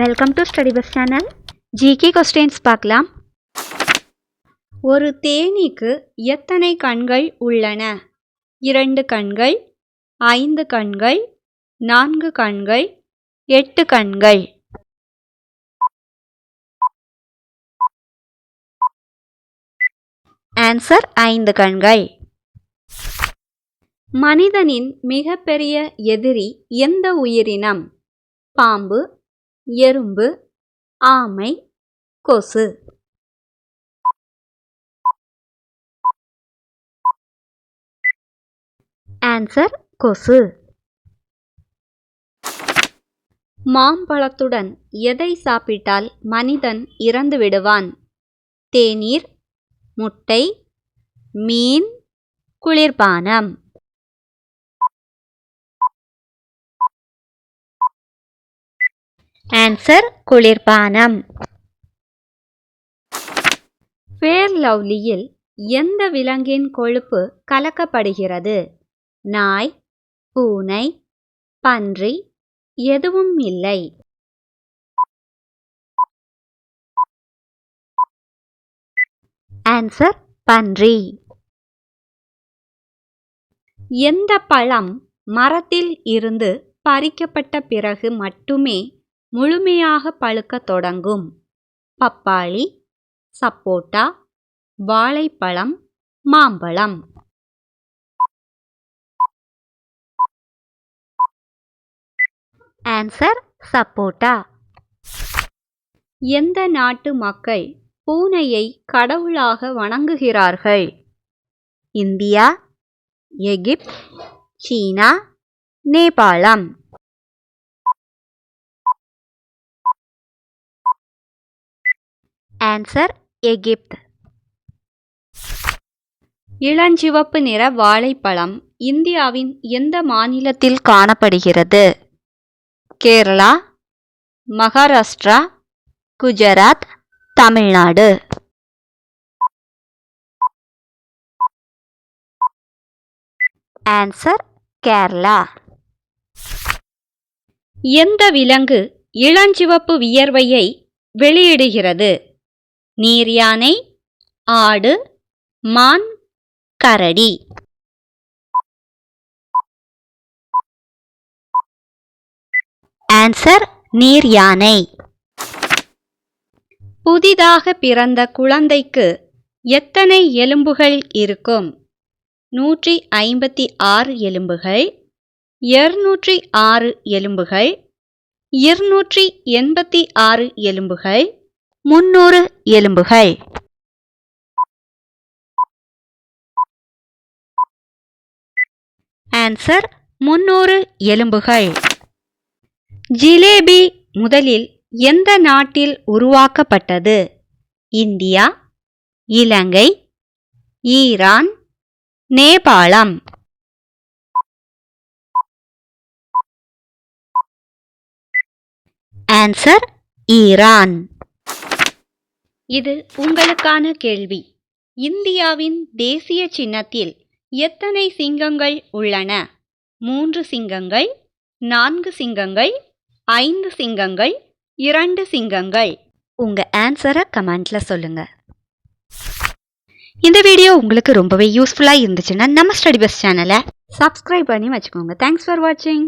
Welcome to study bus channel GK questions பார்க்கலாம். ஒரு தேனீக்கு எத்தனை கண்கள் உள்ளன? இரண்டு கண்கள் ஐந்து கண்கள் நான்கு கண்கள் எட்டு கண்கள். ஆன்சர் ஐந்து கண்கள். மனிதனின் மிகப்பெரிய எதிரி எந்த உயிரினம்? பாம்பு எறும்பு ஆமை கொசு. ஆன்சர் கொசு. மாம்பழத்துடன் எதை சாப்பிட்டால் மனிதன் இறந்து விடுவான்? தேநீர் முட்டை மீன் குளிர்பானம். ஆன்சர் குளிர்பானம். ஃபேர் லவ்லியில் எந்த விலங்கின் கொழுப்பு கலக்கப்படுகிறது? நாய் பூனை பன்றி எதுவும் இல்லை. ஆன்சர் பன்றி. எந்த பழம் மரத்தில் இருந்து பறிக்கப்பட்ட பிறகு மட்டுமே முழுமையாக பழுக்கத் தொடங்கும். பப்பாளி சப்போட்டா வாழைப்பழம் மாம்பழம். ஆன்சர் சப்போட்டா. எந்த நாட்டு மக்கள் பூனையை கடவுளாக வணங்குகிறார்கள்? இந்தியா எகிப்த் சீனா நேபாளம். ஆன்சர் எகிப்த் இளஞ்சிவப்பு நிற வாழைப்பழம் இந்தியாவின் எந்த மாநிலத்தில் காணப்படுகிறது? கேரளா மகாராஷ்டிரா குஜராத் தமிழ்நாடு. ஆன்சர் கேரளா எந்த விலங்கு இளஞ்சிவப்பு வியர்வையை வெளியிடுகிறது? நீர் யானை ஆடு மான் கரடி. ஆன்சர் நீர் யானை புதிதாக பிறந்த குழந்தைக்கு எத்தனை எலும்புகள் இருக்கும்? நூற்றி ஐம்பத்தி ஆறு எலும்புகள் இருநூற்றி ஆறு எலும்புகள் இருநூற்றி எண்பத்தி ஆறு எலும்புகள் முன்னூறு எலும்புகள். ஆன்சர் முன்னூறு எலும்புகள். ஜிலேபி முதலில் எந்த நாட்டில் உருவாக்கப்பட்டது? இந்தியா இலங்கை ஈரான் நேபாளம். Answer Iran. இது உங்களுக்கான கேள்வி. இந்தியாவின் தேசிய சின்னத்தில் எத்தனை சிங்கங்கள் உள்ளன? மூன்று சிங்கங்கள் நான்கு சிங்கங்கள் ஐந்து சிங்கங்கள் இரண்டு சிங்கங்கள்? உங்க ஆன்சரை கமெண்ட்ல சொல்லுங்க. இந்த வீடியோ உங்களுக்கு ரொம்பவே யூஸ்ஃபுல்லாக இருந்துச்சுன்னா நம்ம ஸ்டடி பஸ் சேனலை சப்ஸ்கிரைப் பண்ணி வச்சுக்கோங்க. தேங்க்ஸ் ஃபார் வாட்சிங்